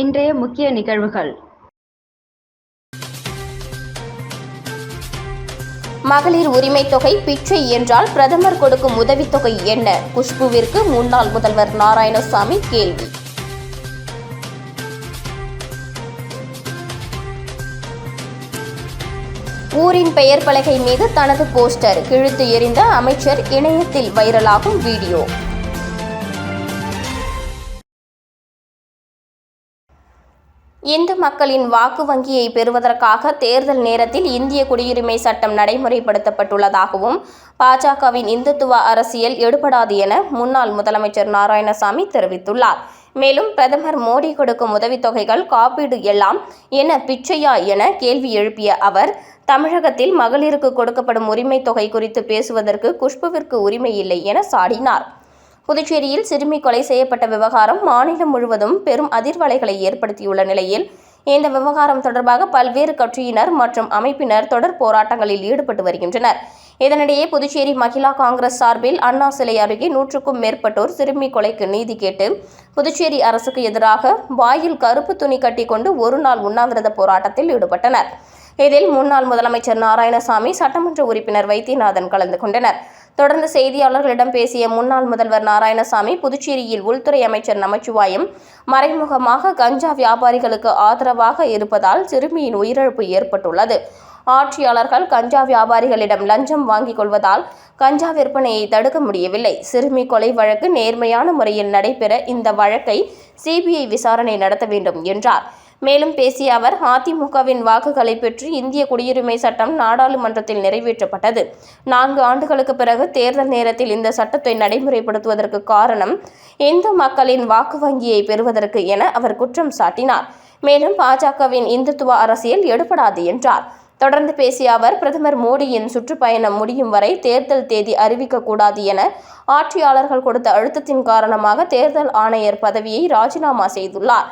இன்றைய முக்கிய நிகழ்வுகள். மகளிர் உரிமை தொகை பிச்சை என்றால் பிரதமர் கொடுக்கும் உதவித்தொகை என்ன? குஷ்புவிற்கு முன்னாள் முதல்வர் நாராயணசாமி கேள்வி. ஊரின் பெயர் பலகை மீது தனது போஸ்டர் கிழித்து எறிந்த அமைச்சர் இணையத்தில் வைரலாகும் வீடியோ. இந்து மக்களின் வாக்கு வங்கியை பெறுவதற்காக தேர்தல் நேரத்தில் இந்திய குடியுரிமை சட்டம் நடைமுறைப்படுத்தப்பட்டுள்ளதாகவும் பாஜகவின் இந்துத்துவ அரசியல் எடுபடாது என முன்னாள் முதலமைச்சர் நாராயணசாமி தெரிவித்துள்ளார். மேலும் பிரதமர் மோடி கொடுக்கும் உதவித்தொகைகள் காப்பீடு எல்லாம் என பிச்சையா என கேள்வி எழுப்பிய அவர் தமிழகத்தில் மகளிருக்கு கொடுக்கப்படும் உரிமை தொகை குறித்து பேசுவதற்கு குஷ்புவிற்கு உரிமை இல்லை என சாடினார். புதுச்சேரியில் சிறுமி கொலை செய்யப்பட்ட விவகாரம் மாநிலம் முழுவதும் பெரும் அதிர்வலைகளை ஏற்படுத்தியுள்ள நிலையில் இந்த விவகாரம் தொடர்பாக பல்வேறு கட்சியினர் மற்றும் அமைப்பினர் தொடர் போராட்டங்களில் ஈடுபட்டு வருகின்றனர். இதனிடையே புதுச்சேரி மகிழா காங்கிரஸ் சார்பில் அண்ணா சிலை அருகே நூற்றுக்கும் மேற்பட்டோர் சிறுமி கொலைக்கு நீதி கேட்டு புதுச்சேரி அரசுக்கு எதிராக வாயில் கருப்பு துணி கட்டிக்கொண்டு ஒரு நாள் உண்ணாவிரத போராட்டத்தில் ஈடுபட்டனர். இதில் முன்னாள் முதலமைச்சர் நாராயணசாமி சட்டமன்ற உறுப்பினர் வைத்தியநாதன் கலந்து கொண்டனர். தொடர்ந்து செய்தியாளர்களிடம் பேசிய முன்னாள் முதல்வர் நாராயணசாமி புதுச்சேரியில் உள்துறை அமைச்சர் நமச்சிவாயம் மறைமுகமாக கஞ்சா வியாபாரிகளுக்கு ஆதரவாக இருப்பதால் சிறுமியின் உயிரிழப்பு ஏற்பட்டுள்ளது. ஆட்சியாளர்கள் கஞ்சா வியாபாரிகளிடம் லஞ்சம் வாங்கிக் கொள்வதால் கஞ்சா விற்பனையை தடுக்க முடியவில்லை. சிறுமி கொலை வழக்கு நேர்மையான முறையில் நடைபெற இந்த வழக்கை சிபிஐ விசாரணை நடத்த வேண்டும் என்றார். மேலும் பேசிய அவர் அதிமுகவின் வாக்குகளை பெற்று இந்திய குடியுரிமை சட்டம் நாடாளுமன்றத்தில் நிறைவேற்றப்பட்டது. நான்கு ஆண்டுகளுக்கு பிறகு தேர்தல் நேரத்தில் இந்த சட்டத்தை நடைமுறைப்படுத்துவதற்கு காரணம் இந்து மக்களின் வாக்கு வங்கியை பெறுவதற்கு என அவர் குற்றம் சாட்டினார். மேலும் பாஜகவின் இந்துத்துவ அரசியல் எடுபடாது என்றார். தொடர்ந்து பேசிய அவர் பிரதமர் மோடியின் சுற்றுப்பயணம் முடியும் வரை தேர்தல் தேதி அறிவிக்கக்கூடாது என ஆட்சியாளர்கள் கொடுத்த அழுத்தத்தின் காரணமாக தேர்தல் ஆணையர் பதவியை ராஜினாமா செய்துள்ளார்.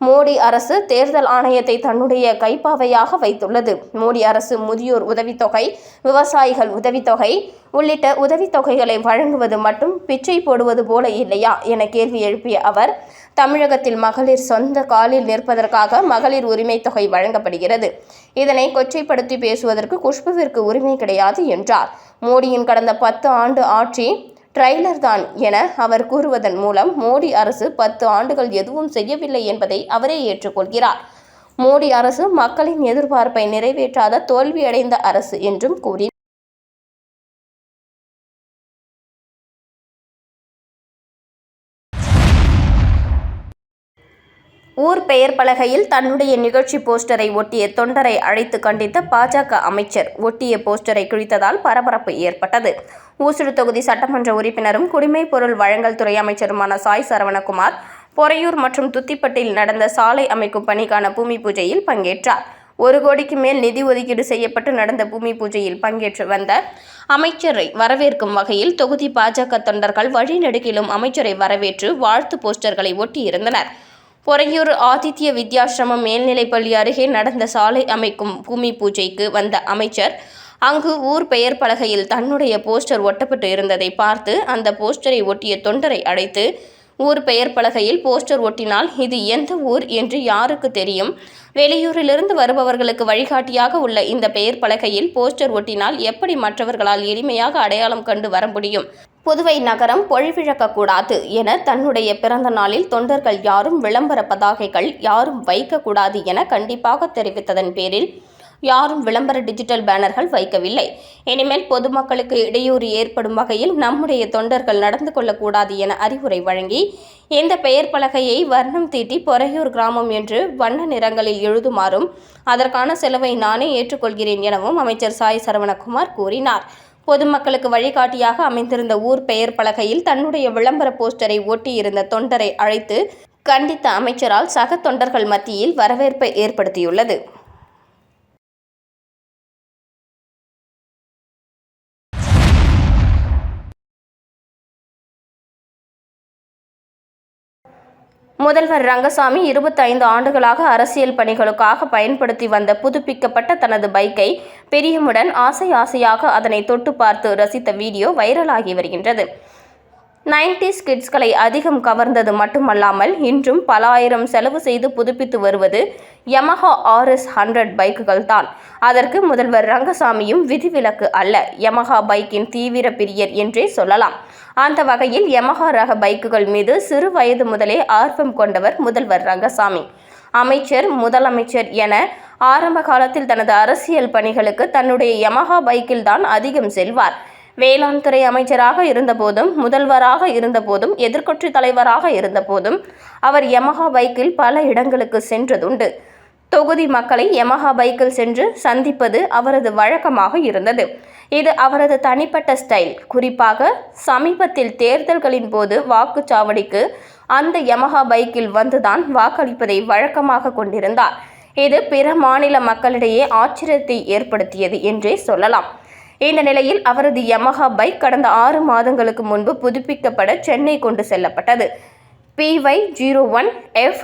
மோடி அரசு தேர்தல் ஆணையத்தை தன்னுடைய கைப்பாவையாக வைத்துள்ளது. மோடி அரசு முதியோர் உதவித்தொகை விவசாயிகள் உதவித்தொகை உள்ளிட்ட உதவித்தொகைகளை வழங்குவது மட்டும் பிச்சை போடுவது போல இல்லையா என கேள்வி எழுப்பிய அவர் தமிழகத்தில் மகளிர் சொந்த காலில் நிற்பதற்காக மகளிர் உரிமை தொகை வழங்கப்படுகிறது. இதனை கொச்சைப்படுத்தி பேசுவதற்கு குஷ்புவிற்கு உரிமை கிடையாது என்றார். மோடியின் கடந்த பத்து ஆண்டு ஆட்சி ட்ரெய்லர் தான் என அவர் கூறுவதன் மூலம் மோடி அரசு பத்து ஆண்டுகள் எதுவும் செய்யவில்லை என்பதை அவரே ஏற்றுக்கொள்கிறார். மோடி அரசு மக்களின் எதிர்பார்ப்பை நிறைவேற்றாத தோல்வியடைந்த அரசு என்றும் கூறி ஊர் பெயர் பலகையில் தன்னுடைய நிகழ்ச்சி போஸ்டரை ஒட்டிய தொண்டரை அழைத்து கண்டித்த பாஜக அமைச்சர். ஒட்டிய போஸ்டரை கிழித்ததால் பரபரப்பு ஏற்பட்டது. ஊசுடு தொகுதி சட்டமன்ற உறுப்பினரும் குடிமைப் பொருள் வழங்கல் துறை அமைச்சருமான சாய் சரவணகுமார் பொறையூர் மற்றும் துத்திப்பட்டில் நடந்த சாலை அமைக்கும் பணிக்கான பூமி பூஜையில் பங்கேற்றார். ஒரு கோடிக்கு மேல் நிதி ஒதுக்கீடு செய்யப்பட்டு நடந்த பூமி பூஜையில் பங்கேற்று வந்த அமைச்சரை வரவேற்கும் வகையில் தொகுதி பாஜக தொண்டர்கள் வழிநெடுக்கிலும் அமைச்சரை வரவேற்று வாழ்த்து போஸ்டர்களை ஒட்டியிருந்தனர். பொறையூர் ஆதித்ய வித்யாசிரமம் மேல்நிலைப்பள்ளி அருகே நடந்த சாலை அமைக்கும் பூமி பூஜைக்கு வந்த அமைச்சர் அங்கு ஊர் பெயர் பலகையில் தன்னுடைய போஸ்டர் ஒட்டப்பட்டு இருந்ததை பார்த்து அந்த போஸ்டரை ஒட்டிய தொண்டரை அழைத்து ஊர் பெயர் பலகையில் போஸ்டர் ஒட்டினால் இது எந்த ஊர் என்று யாருக்கு தெரியும்? வெளியூரிலிருந்து வருபவர்களுக்கு வழிகாட்டியாக உள்ள இந்த பெயர் பலகையில் போஸ்டர் ஒட்டினால் எப்படி மற்றவர்களால் எளிமையாக அடையாளம் கண்டு வர முடியும்? புதுவை நகரம் பொழிவிழக்கக்கூடாது என தன்னுடைய பிறந்த நாளில் தொண்டர்கள் யாரும் விளம்பர பதாகைகள் யாரும் வைக்கக்கூடாது என கண்டிப்பாக தெரிவித்ததன் பேரில் யாரும் விளம்பர டிஜிட்டல் பேனர்கள் வைக்கவில்லை. இனிமேல் பொதுமக்களுக்கு இடையூறு ஏற்படும் வகையில் நம்முடைய தொண்டர்கள் நடந்து கொள்ளக்கூடாது என அறிவுரை வழங்கி இந்த பெயர் பலகையை வர்ணம் தீட்டி பொறையூர் கிராமம் என்று வண்ண நிறங்களில் எழுதுமாறும் அதற்கான செலவை நானே ஏற்றுக்கொள்கிறேன் எனவும் அமைச்சர் சாய் சரவணகுமார் கூறினார். பொதுமக்களுக்கு வழிகாட்டியாக அமைந்திருந்த ஊர் பெயர் பலகையில் தன்னுடைய விளம்பர போஸ்டரை ஒட்டியிருந்த தொண்டரை அழைத்து கண்டித்த அமைச்சரால் சக தொண்டர்கள் மத்தியில் வரவேற்பை ஏற்படுத்தியுள்ளது. முதல்வர் ரங்கசாமி இருபத்தைந்து ஆண்டுகளாக அரசியல் பணிகளுக்காக பயன்படுத்தி வந்த புதுப்பிக்கப்பட்ட தனது பைக்கை பெரியமுடன் ஆசை ஆசையாக அதனை தொட்டு பார்த்து ரசித்த வீடியோ வைரலாகி வருகின்றது. நைன்டிஸ் கிட்ஸ்களை அதிகம் கவர்ந்தது மட்டுமல்லாமல் இன்றும் பல ஆயிரம் செலவு செய்து புதுப்பித்து வருவது யமஹா ஆர்எஸ் ஹண்ட்ரட் பைக்குகள் தான். அதற்கு முதல்வர் ரங்கசாமியும் விதிவிலக்கு அல்ல. யமஹா பைக்கின் தீவிர பிரியர் என்றே சொல்லலாம். அந்த வகையில் யமஹா ரக பைக்குகள் மீது சிறு வயது முதலே ஆர்வம் கொண்டவர் முதல்வர் ரங்கசாமி. அமைச்சர் முதலமைச்சர் என ஆரம்ப காலத்தில் தனது அரசியல் பணிகளுக்கு தன்னுடைய யமஹா பைக்கில் தான் அதிகம் செல்வார். வேளாண் துறை அமைச்சராக இருந்தபோதும் முதல்வராக இருந்தபோதும் எதிர்க்கட்சி தலைவராக இருந்தபோதும் அவர் யமஹா பைக்கில் பல இடங்களுக்கு சென்றதுண்டு. தொகுதி மக்களை யமஹா பைக்கில் சென்று சந்திப்பது அவரது வழக்கமாக இருந்தது. இது அவரது தனிப்பட்ட ஸ்டைல். குறிப்பாக சமீபத்தில் தேர்தல்களின் போது வாக்குச்சாவடிக்கு அந்த யமஹா பைக்கில் வந்துதான் வாக்களிப்பதை வழக்கமாக கொண்டிருந்தார். இது பிற மாநில மக்களிடையே ஆச்சரியத்தை ஏற்படுத்தியது என்றே சொல்லலாம். இந்த நிலையில் அவரது யமஹா பைக் கடந்த ஆறு மாதங்களுக்கு முன்பு புதுப்பிக்கப்பட சென்னை கொண்டு செல்லப்பட்டது. பிஒய் ஜீரோ ஒன் எஃப்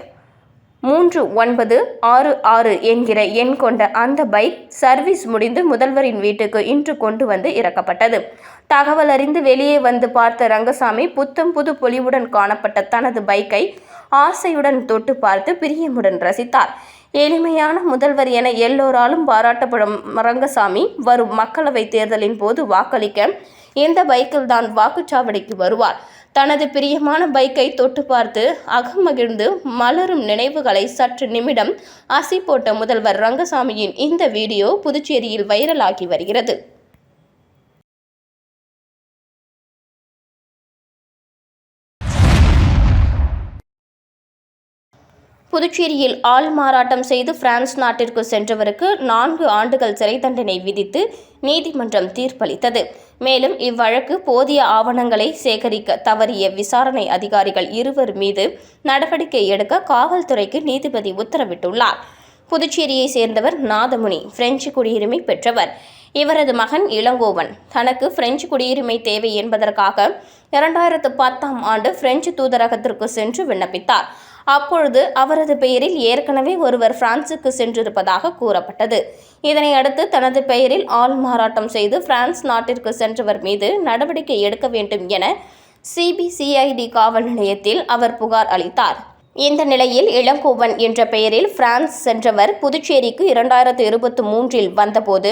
மூன்று ஒன்பது ஆறு ஆறு என்கிற எண் கொண்ட அந்த பைக் சர்வீஸ் முடிந்து முதல்வரின் வீட்டுக்கு இன்று கொண்டு வந்து இறக்கப்பட்டது. தகவல் அறிந்து வெளியே வந்து பார்த்த ரங்கசாமி புத்தம் புது பொலிவுடன் காணப்பட்ட தனது பைக்கை ஆசையுடன் தொட்டு பார்த்து பிரியமுடன் ரசித்தார். எளிமையான முதல்வர் என எல்லோராலும் பாராட்டப்படும் ரங்கசாமி வரும் மக்களவைத் தேர்தலின் போது வாக்களிக்க இந்த பைக்கில் தான் வாக்குச்சாவடிக்கு வருவார்? தனது பிரியமான பைக்கை தொட்டு பார்த்து அகமகிழ்ந்து மலரும் நினைவுகளை சற்று நிமிடம் அசி போட்ட முதல்வர் ரங்கசாமியின் இந்த வீடியோ புதுச்சேரியில் வைரலாகி வருகிறது. புதுச்சேரியில் ஆள் மாறாட்டம் செய்து பிரான்ஸ் நாட்டிற்கு சென்றவருக்கு நான்கு ஆண்டுகள் சிறை தண்டனை விதித்து நீதிமன்றம் தீர்ப்பளித்தது. மேலும் இவ்வழக்கு போதிய ஆவணங்களை சேகரிக்க தவறிய விசாரணை அதிகாரிகள் இருவர் மீது நடவடிக்கை எடுக்க காவல்துறைக்கு நீதிபதி உத்தரவிட்டுள்ளார். புதுச்சேரியை சேர்ந்தவர் நாதமுனி பிரெஞ்சு குடியுரிமை பெற்றவர். இவரது மகன் இளங்கோவன். தனக்கு பிரெஞ்சு குடியுரிமை தேவை என்பதற்காக இரண்டாயிரத்து பத்தாம் ஆண்டு பிரெஞ்சு தூதரகத்திற்கு சென்று விண்ணப்பித்தார். அப்பொழுது அவரது பெயரில் ஏற்கனவே ஒருவர் பிரான்சுக்கு சென்றிருப்பதாக கூறப்பட்டது. இதனை அடுத்து தனது பெயரில் ஆள் மாறாட்டம் செய்து பிரான்ஸ் நாட்டிற்கு சென்றவர் மீது நடவடிக்கை எடுக்க வேண்டும் என சிபிசிஐடி காவல் நிலையத்தில் அவர் புகார் அளித்தார். இந்த நிலையில் இளங்கோவன் என்ற பெயரில் பிரான்ஸ் சென்றவர் புதுச்சேரிக்கு இரண்டாயிரத்து இருபத்தி மூன்றில் வந்தபோது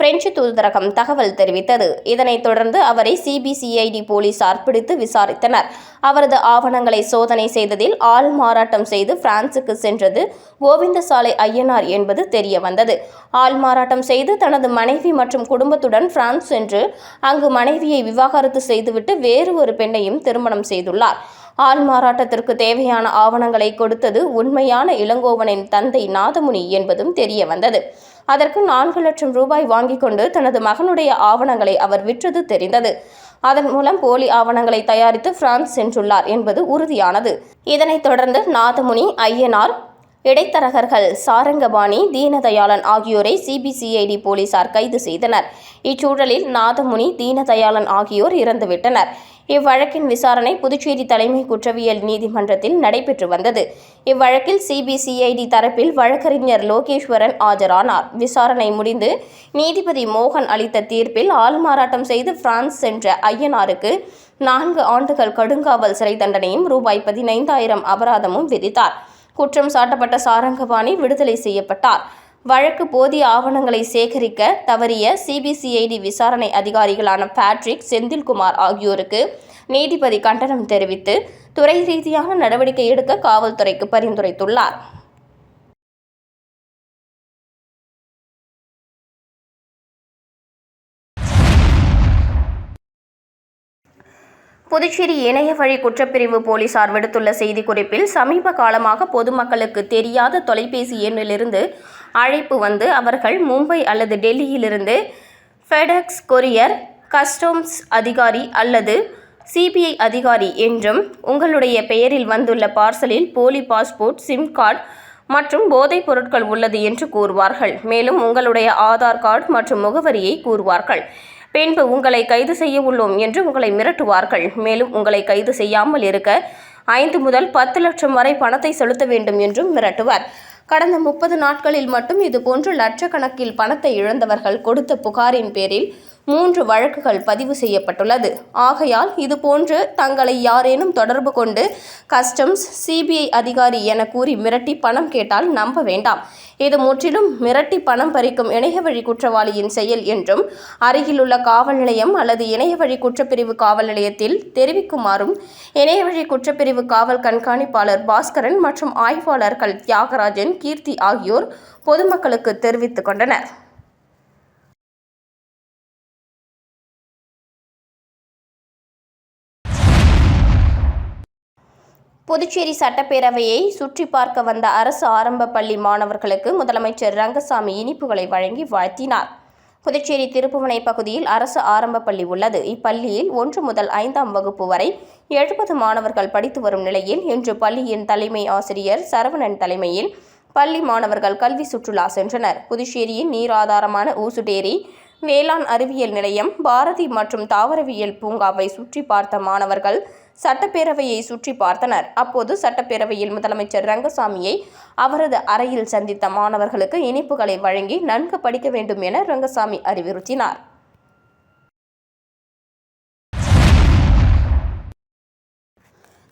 பிரெஞ்சு தூதரகம் தகவல் தெரிவித்தது. இதனைத் தொடர்ந்து அவரை சிபிசிஐடி போலீசார் பிடித்து விசாரித்தனர். அவரது ஆவணங்களை சோதனை செய்ததில் ஆள் மாறாட்டம் செய்து பிரான்சுக்கு சென்றது கோவிந்தசாலை ஐயனார் என்பது தெரிய வந்தது ஆள் மாறாட்டம் செய்து தனது மனைவி மற்றும் குடும்பத்துடன் பிரான்ஸ் சென்று அங்கு மனைவியை விவாகரத்து செய்துவிட்டு வேறு ஒரு பெண்ணையும் திருமணம் செய்துள்ளார். ஆள் மாறாட்டத்திற்கு தேவையான ஆவணங்களை கொடுத்தது உண்மையான இளங்கோவனின் தந்தை நாதமுனி என்பதும் தெரிய வந்தது அதற்கு நான்கு லட்சம் ரூபாய் வாங்கிக் கொண்டு தனது மகனுடைய ஆவணங்களை அவர் விற்றது தெரிந்தது. அதன் மூலம் போலி ஆவணங்களை தயாரித்து பிரான்ஸ் சென்றுள்ளார் என்பது உறுதியானது. இதனைத் தொடர்ந்து நாதமுனி ஐயனார் இடைத்தரகர்கள் சாரங்கபாணி தீனதயாளன் ஆகியோரை சிபிசிஐடி போலீசார் கைது செய்தனர். இச்சூழலில் நாதமுனி தீனதயாளன் ஆகியோர் இறந்துவிட்டனர். இவ்வழக்கின் விசாரணை புதுச்சேரி தலைமை குற்றவியல் நீதிமன்றத்தில் நடைபெற்று வந்தது. இவ்வழக்கில் சிபிசிஐடி தரப்பில் வழக்கறிஞர் லோகேஸ்வரன் ஆஜரானார். விசாரணை முடிந்து நீதிபதி மோகன் அளித்த தீர்ப்பில் ஆள்மாறாட்டம் செய்து பிரான்ஸ் சென்ற ஐயனாருக்கு நான்கு ஆண்டுகள் கடுங்காவல் சிறை தண்டனையும் ரூபாய் பதினைந்தாயிரம் அபராதமும் விதித்தார். குற்றம் சாட்டப்பட்ட சாரங்கபாணி விடுதலை செய்யப்பட்டார். வழக்கு போதிய ஆவணங்களை சேகரிக்க தவறிய சிபிசிஐடி விசாரணை அதிகாரிகளான பேட்ரிக் செந்தில்குமார் ஆகியோருக்கு நீதிபதி கண்டனம் தெரிவித்து துறை ரீதியான நடவடிக்கை எடுக்க காவல்துறைக்கு பரிந்துரைத்துள்ளார். புதுச்சேரி இணைய வழி குற்றப்பிரிவு போலீசார் விடுத்துள்ள செய்திக்குறிப்பில் சமீப காலமாக பொதுமக்களுக்கு தெரியாத தொலைபேசி எண்ணிலிருந்து அழைப்பு வந்து அவர்கள் மும்பை அல்லது டெல்லியிலிருந்து ஃபெடெக்ஸ் கொரியர் கஸ்டம்ஸ் அதிகாரி அல்லது சிபிஐ அதிகாரி என்றும் உங்களுடைய பெயரில் வந்துள்ள பார்சலில் போலி பாஸ்போர்ட் சிம் கார்டு மற்றும் போதைப் பொருட்கள் உள்ளது என்று கூறுவார்கள். மேலும் உங்களுடைய ஆதார் கார்டு மற்றும் முகவரியை கூறுவார்கள். பின்பு உங்களை கைது செய்ய உள்ளோம் என்று உங்களை மிரட்டுவார்கள். மேலும் உங்களை கைது செய்யாமல் இருக்க ஐந்து முதல் பத்து லட்சம் வரை பணத்தை செலுத்த வேண்டும் என்றும் மிரட்டுவர். கடந்த முப்பது நாட்களில் மட்டும் இதுபோன்று லட்சக்கணக்கில் பணத்தை இழந்தவர்கள் கொடுத்த புகாரின் பேரில் மூன்று வழக்குகள் பதிவு செய்யப்பட்டுள்ளது. ஆகையால் இதுபோன்று தங்களை யாரேனும் தொடர்பு கொண்டு கஸ்டம்ஸ் சிபிஐ அதிகாரி என கூறி மிரட்டி பணம் கேட்டால் நம்ப வேண்டாம். இது முற்றிலும் மிரட்டி பணம் பறிக்கும் இணையவழி குற்றவாளியின் செயல் என்றும் அருகிலுள்ள காவல் நிலையம் அல்லது இணையவழி குற்றப்பிரிவு காவல் நிலையத்தில் தெரிவிக்குமாறும் இணையவழி குற்றப்பிரிவு காவல் கண்காணிப்பாளர் பாஸ்கரன் மற்றும் ஆய்வாளர்கள் தியாகராஜன் கீர்த்தி ஆகியோர் பொதுமக்களுக்கு தெரிவித்துக் கொண்டனர். புதுச்சேரி சட்டப்பேரவையை சுற்றி பார்க்க வந்த அரசு ஆரம்ப பள்ளி மாணவர்களுக்கு முதலமைச்சர் ரங்கசாமி இனிப்புகளை வழங்கி வாழ்த்தினார். புதுச்சேரி திருப்புவனை பகுதியில் அரசு ஆரம்ப பள்ளி உள்ளது. இப்பள்ளியில் ஒன்று முதல் ஐந்தாம் வகுப்பு வரை எழுபது மாணவர்கள் படித்து வரும் நிலையில் இன்று பள்ளியின் தலைமை ஆசிரியர் சரவணன் தலைமையில் பள்ளி மாணவர்கள் கல்வி சுற்றுலா சென்றனர். புதுச்சேரியின் நீர் ஆதாரமான ஊசுடேரி வேளாண் அறிவியல் நிலையம் பாரதி மற்றும் தாவரவியல் பூங்காவை சுற்றி பார்த்த மாணவர்கள் சட்டப்பேரவையை சுற்றி பார்த்தனர். அப்போது சட்டப்பேரவையில் முதலமைச்சர் ரங்கசாமியை அவரது அறையில் சந்தித்த மாணவர்களுக்கு இனிப்புகளை வழங்கி நன்கு படிக்க வேண்டும் என ரங்கசாமி அறிவுறுத்தினார்.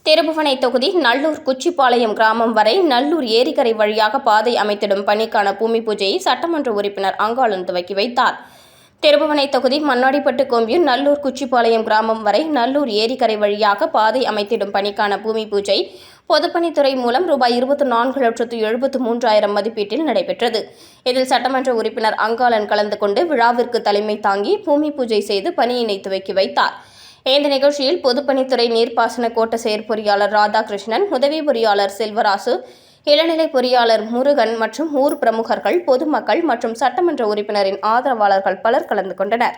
திருபுவனை தொகுதி நல்லூர் குச்சிப்பாளையம் கிராமம் வரை நல்லூர் ஏரிக்கரை வழியாக பாதை அமைத்திடும் பணிக்கான பூமி பூஜையை சட்டமன்ற உறுப்பினர் அங்காளன் துவக்கி வைத்தார். திருபுவனை தொகுதி மண்ணாடிப்பட்டு கோம்பியூர் நல்லூர் குச்சிப்பாளையம் கிராமம் வரை நல்லூர் ஏரிக்கரை வழியாக பாதை அமைத்திடும் பணிக்கான பூமி பூஜை பொதுப்பணித்துறை மூலம் ரூபாய் இருபத்தி நான்கு லட்சத்து எழுபத்து மூன்றாயிரம் மதிப்பீட்டில் நடைபெற்றது. இதில் சட்டமன்ற உறுப்பினர் அங்காளன் கலந்து கொண்டு விழாவிற்கு தலைமை தாங்கி பூமி பூஜை செய்து பணியினை துவக்கி வைத்தார். இந்த நிகழ்ச்சியில் பொதுப்பணித்துறை நீர்ப்பாசன கோட்ட செயற்பொறியாளர் ராதாகிருஷ்ணன் உதவி பொறியாளர் செல்வராசு இளநிலை பொறியாளர் முருகன் மற்றும் ஊர் பிரமுகர்கள் பொதுமக்கள் மற்றும் சட்டமன்ற உறுப்பினரின் ஆதரவாளர்கள் பலர் கலந்து கொண்டனர்.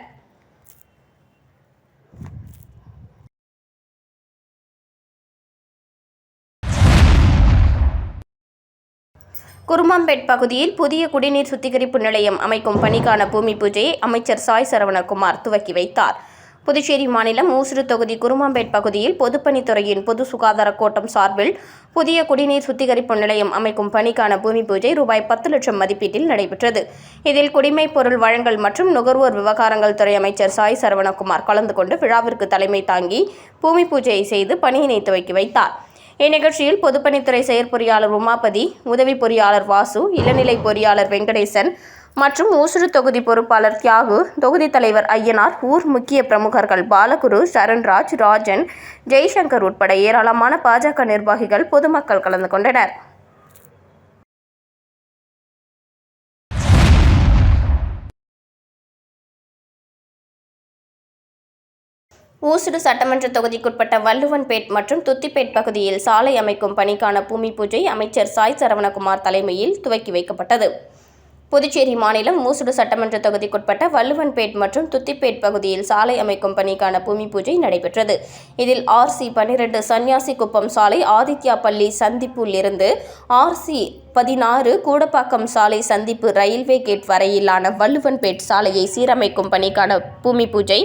குருமாம்பேட் பகுதியில் புதிய குடிநீர் சுத்திகரிப்பு நிலையம் அமைக்கும் பணிக்கான பூமி பூஜையை அமைச்சர் சாய் சரவணகுமார் துவக்கி வைத்தார். புதுச்சேரி மாநிலம் ஊசுடு தொகுதி குருமாம்பேட் பகுதியில் பொதுப்பணித்துறையின் பொது சுகாதார கோட்டம் சார்பில் புதிய குடிநீர் சுத்திகரிப்பு நிலையம் அமைக்கும் பணிக்கான பூமி பூஜை ரூபாய் பத்து லட்சம் மதிப்பீட்டில் நடைபெற்றது. இதில் குடிமைப் பொருள் வழங்கல் மற்றும் நுகர்வோர் விவகாரங்கள் துறை அமைச்சர் சாய் சரவணகுமார் கலந்து கொண்டு விழாவிற்கு தலைமை தாங்கி பூமி பூஜையை செய்து பணியினை துவக்கி வைத்தார். இந்நிகழ்ச்சியில் பொதுப்பணித்துறை செயற்பொறியாளர் உமாபதி உதவி பொறியாளர் வாசு இளநிலை பொறியாளர் வெங்கடேசன் மற்றும் ஊசுடு தொகுதி பொறுப்பாளர் தியாகு தொகுதி தலைவர் ஐயனார் ஊர் முக்கிய பிரமுகர்கள் பாலகுரு சரண்ராஜ் ராஜன் ஜெய்சங்கர் உட்பட ஏராளமான பாஜக நிர்வாகிகள் பொதுமக்கள் கலந்து கொண்டனர். ஊசுடு சட்டமன்ற தொகுதிக்குட்பட்ட வல்லுவன்பேட் மற்றும் துத்திப்பேட் பகுதியில் சாலை அமைக்கும் பணிக்கான பூமி பூஜை அமைச்சர் சாய் சரவணகுமார் தலைமையில் துவக்கி வைக்கப்பட்டது. புதுச்சேரி மாநிலம் மூசுடு சட்டமன்ற தொகுதிக்குட்பட்ட வள்ளுவன்பேட் மற்றும் துத்திப்பேட் பகுதியில் சாலை அமைக்கும் பணிக்கான பூமி பூஜை நடைபெற்றது. இதில் ஆர்சி பன்னிரண்டு சன்னியாசி குப்பம் சாலை ஆதித்யா பள்ளி சந்திப்பில் இருந்து ஆர்சி பதினாறு கூடப்பாக்கம் சாலை சந்திப்பு ரயில்வே கேட் வரையிலான வள்ளுவன்பேட் சாலையை சீரமைக்கும் பணிக்கான பூமி பூஜை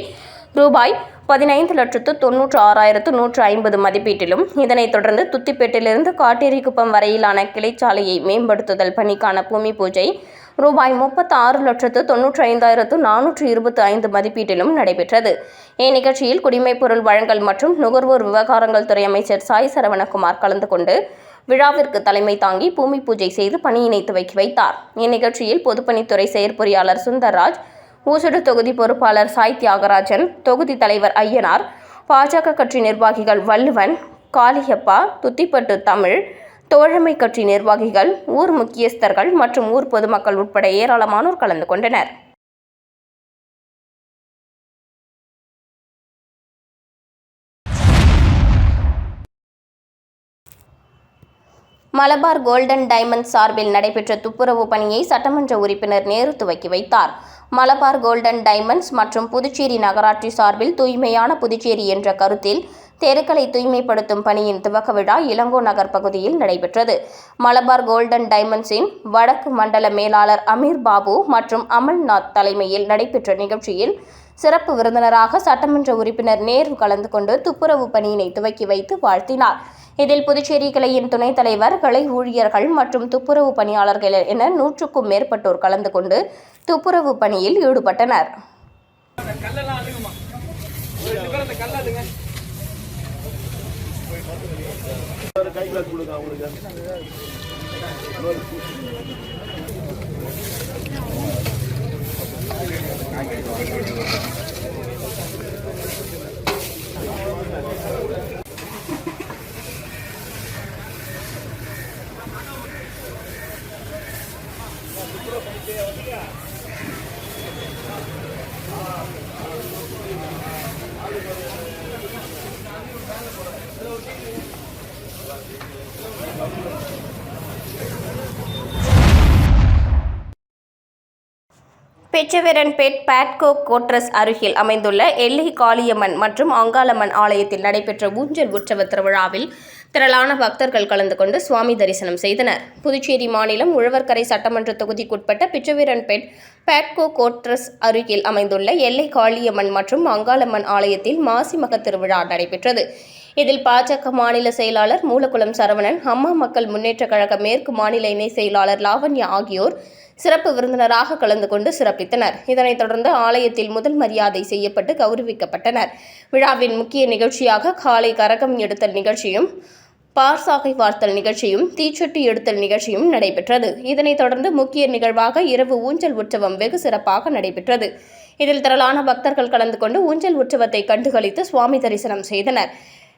ரூபாய் பதினைந்து லட்சத்து தொன்னூற்று ஆறாயிரத்து நூற்று ஐம்பது மதிப்பீட்டிலும் இதனைத் தொடர்ந்து துத்திப்பேட்டிலிருந்து காட்டேரிக்குப்பம் வரையிலான கிளைச்சாலையை மேம்படுத்துதல் பணிக்கான பூமி பூஜை ரூபாய் முப்பத்தி ஆறு லட்சத்து தொன்னூற்றி ஐந்தாயிரத்து நானூற்று இருபத்தி ஐந்து மதிப்பீட்டிலும் நடைபெற்றது. இந்நிகழ்ச்சியில் குடிமைப் பொருள் வழங்கல் மற்றும் நுகர்வோர் விவகாரங்கள் துறை அமைச்சர் சாய் சரவணகுமார் கலந்து கொண்டு விழாவிற்கு தலைமை தாங்கி பூமி பூஜை செய்து பணியினை துவக்கி வைத்தார். இந்நிகழ்ச்சியில் பொதுப்பணித்துறை செயற்பொறியாளர் சுந்தர்ராஜ் ஊசுடு தொகுதி பொறுப்பாளர் சாய் தியாகராஜன் தொகுதி தலைவர் ஐயனார் பாஜக கட்சி நிர்வாகிகள் வள்ளுவன் காளியப்பா துத்திப்பட்டு தமிழ் தோழமை கட்சி நிர்வாகிகள் ஊர் முக்கியஸ்தர்கள் மற்றும் ஊர் பொதுமக்கள் உட்பட ஏராளமானோர் கலந்து கொண்டனர். மலபார் கோல்டன் டைமண்ட் சார்பில் நடைபெற்ற துப்புரவு பணியை சட்டமன்ற உறுப்பினர் நேரு துவக்கி வைத்தார். மலபார் கோல்டன் டைமண்ட்ஸ் மற்றும் புதுச்சேரி நகராட்சி சார்பில் தூய்மையான புதுச்சேரி என்ற கருத்தில் தெருக்களை தூய்மைப்படுத்தும் பணியின் துவக்க விழா இளங்கோ நகர் பகுதியில் நடைபெற்றது. மலபார் கோல்டன் டைமண்ட்ஸின் வடக்கு மண்டல மேலாளர் அமீர் பாபு மற்றும் அமல்நாத் தலைமையில் நடைபெற்ற நிகழ்ச்சியில் சிறப்பு விருந்தினராக சட்டமன்ற உறுப்பினர் நேரு கலந்து கொண்டு துப்புரவு பணியினை துவக்கி வைத்து வாழ்த்தினார். இதில் புதுச்சேரி கிளையின் துணைத் தலைவர் கிளை ஊழியர்கள் மற்றும் துப்புரவு பணியாளர்கள் என நூற்றுக்கும் மேற்பட்டோர் கலந்து கொண்டு துப்புரவு பணியில் ஈடுபட்டனர். ஒரு கை கிளாஸ் கொடுங்க அவங்களுக்கு. பெச்சவெரன்பேட் பேட்கோ கோட்ரஸ் அருகில் அமைந்துள்ள எல்லை காளியம்மன் மற்றும் அங்காளம்மன் ஆலயத்தில் நடைபெற்ற ஊஞ்சல் உற்சவ திருவிழாவில் திரளான பக்தர்கள் கலந்து கொண்டு சுவாமி தரிசனம் செய்தனர். புதுச்சேரி மாநிலம் உழவர்கரை சட்டமன்ற தொகுதிக்குட்பட்ட பிச்சவீரன்பேட் பேட்கோ கோட்ரஸ் அருகில் அமைந்துள்ள எல்லை காளியம்மன் மற்றும் அங்காளம்மன் ஆலயத்தில் மாசி மக திருவிழா நடைபெற்றது. இதில் பாஜக மாநில செயலாளர் மூலக்குளம் சரவணன் அம்மா மக்கள் முன்னேற்றக் கழக மேற்கு மாநில இணை செயலாளர் லாவண்யா ஆகியோர் சிறப்பு விருந்தினராக கலந்து கொண்டு சிறப்பித்தனர். இதனைத் தொடர்ந்து ஆலயத்தில் முதல் மரியாதை செய்யப்பட்டு கௌரவிக்கப்பட்டனர். விழாவின் முக்கிய நிகழ்ச்சியாக காலை கரகம் எடுத்தல் நிகழ்ச்சியும் பார்சாகை வார்த்தல் நிகழ்ச்சியும் தீச்சொட்டி எடுத்தல் நிகழ்ச்சியும் நடைபெற்றது. இதனைத் தொடர்ந்து முக்கிய நிகழ்வாக இரவு ஊஞ்சல் உற்சவம் வெகு சிறப்பாக நடைபெற்றது. இதில் திரளான பக்தர்கள் கலந்து கொண்டு ஊஞ்சல் உற்சவத்தை கண்டுகளித்து சுவாமி தரிசனம் செய்தனர்.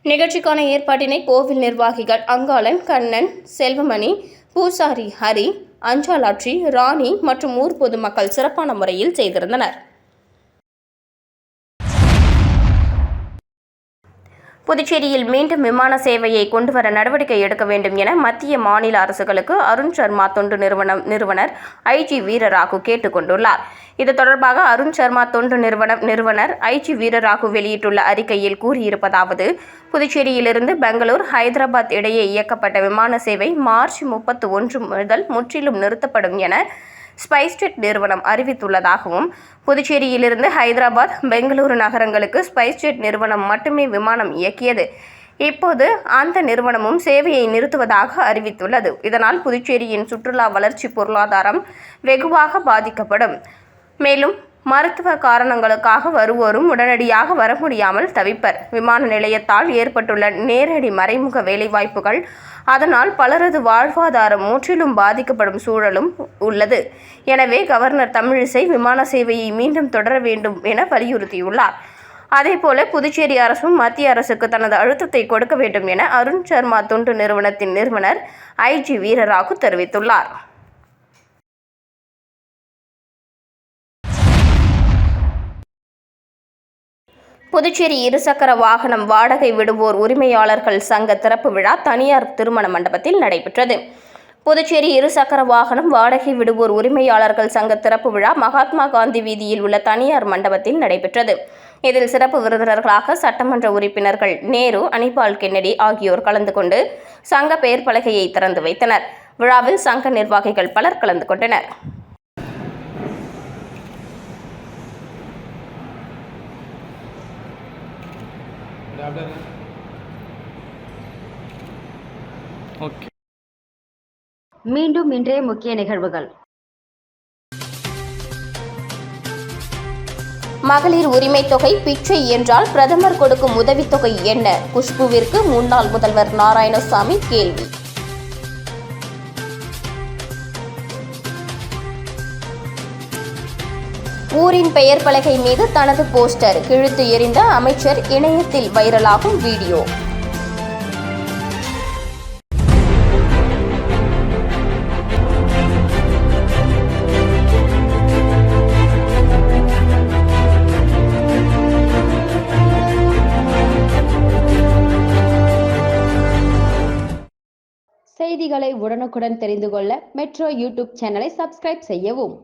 நிகழ்ச்சிக்கான ஏற்பாட்டினை கோவில் நிர்வாகிகள் அங்காளன் கண்ணன் செல்வமணி பூசாரி ஹரி அஞ்சாலாட்சி ராணி மற்றும் ஊர் பொதுமக்கள் சிறப்பான முறையில் செய்திருந்தனர். புதுச்சேரியில் மீண்டும் விமான சேவையை கொண்டுவர நடவடிக்கை எடுக்க வேண்டும் என மத்திய மாநில அரசுகளுக்கு அருண் சர்மா தொண்டு நிறுவனம் நிறுவனர் ஐஜி வீரராகு கேட்டுக் கொண்டுள்ளார் இது தொடர்பாக அருண் சர்மா தொண்டு நிறுவனம் நிறுவனர் ஐஜி வீரராகு வெளியிட்டுள்ள அறிக்கையில் கூறியிருப்பதாவது புதுச்சேரியிலிருந்து பெங்களூர் ஹைதராபாத் இடையே இயக்கப்பட்ட விமான சேவை மார்ச் முப்பத்து ஒன்று முதல் முற்றிலும் நிறுத்தப்படும் என ஸ்பைஸ்ஜெட் நிறுவனம் அறிவித்துள்ளதாகவும் புதுச்சேரியிலிருந்து ஹைதராபாத் பெங்களூரு நகரங்களுக்கு ஸ்பைஸ்ஜெட் நிறுவனம் மட்டுமே விமானம் இயக்கியது. இப்போது அந்த நிறுவனமும் சேவையை நிறுத்துவதாக அறிவித்துள்ளது. இதனால் புதுச்சேரியின் சுற்றுலா வளர்ச்சி பொருளாதாரம் வெகுவாக பாதிக்கப்படும். மேலும் மருத்துவ காரணங்களுக்காக வருவோரும் உடனடியாக வர முடியாமல் தவிப்பர். விமான நிலையத்தால் ஏற்பட்டுள்ள நேரடி மறைமுக வேலைவாய்ப்புகள் அதனால் பலரது வாழ்வாதாரம் முற்றிலும் பாதிக்கப்படும் சூழலும் உள்ளது. எனவே கவர்னர் தமிழிசை விமான சேவையை மீண்டும் தொடர வேண்டும் என வலியுறுத்தியுள்ளார். அதேபோல புதுச்சேரி அரசும் மத்திய அரசுக்கு தனது அழுத்தத்தை கொடுக்க வேண்டும் என அருண் சர்மா தொண்டு நிறுவனத்தின் நிறுவனர் ஐஜி வீரராகு தெரிவித்துள்ளார். புதுச்சேரி இருசக்கர வாகனம் வாடகை விடுவோர் உரிமையாளர்கள் சங்க திறப்பு விழா தனியார் திருமண மண்டபத்தில் நடைபெற்றது. புதுச்சேரி இருசக்கர வாகனம் வாடகை விடுவோர் உரிமையாளர்கள் சங்க திறப்பு விழா மகாத்மா காந்தி வீதியில் உள்ள தனியார் மண்டபத்தில் நடைபெற்றது. இதில் சிறப்பு விருந்தினர்களாக சட்டமன்ற உறுப்பினர்கள் நேரு அனிபால் கென்னடி ஆகியோர் கலந்து கொண்டு சங்க பெயர் பலகையை திறந்து வைத்தனர். விழாவில் சங்க நிர்வாகிகள் பலர் கலந்து கொண்டனர். ஓகே மீண்டும் இன்றைய முக்கிய நிகழ்வுகள். மகளிர் உரிமை தொகை பிச்சை என்றால் பிரதமர் கொடுக்கும் உதவித்தொகை என்ன? குஷ்புவிற்கு முன்னாள் முதல்வர் நாராயணசாமி கேள்வி. ஊரின் பெயர் பலகை மீது தனது போஸ்டர் கிழித்து எறிந்த அமைச்சர் இணையத்தில் வைரலாகும் வீடியோ. செய்திகளை உடனுக்குடன் தெரிந்து கொள்ள மெட்ரோ யூடியூப் சேனலை சப்ஸ்கிரைப் செய்யவும்.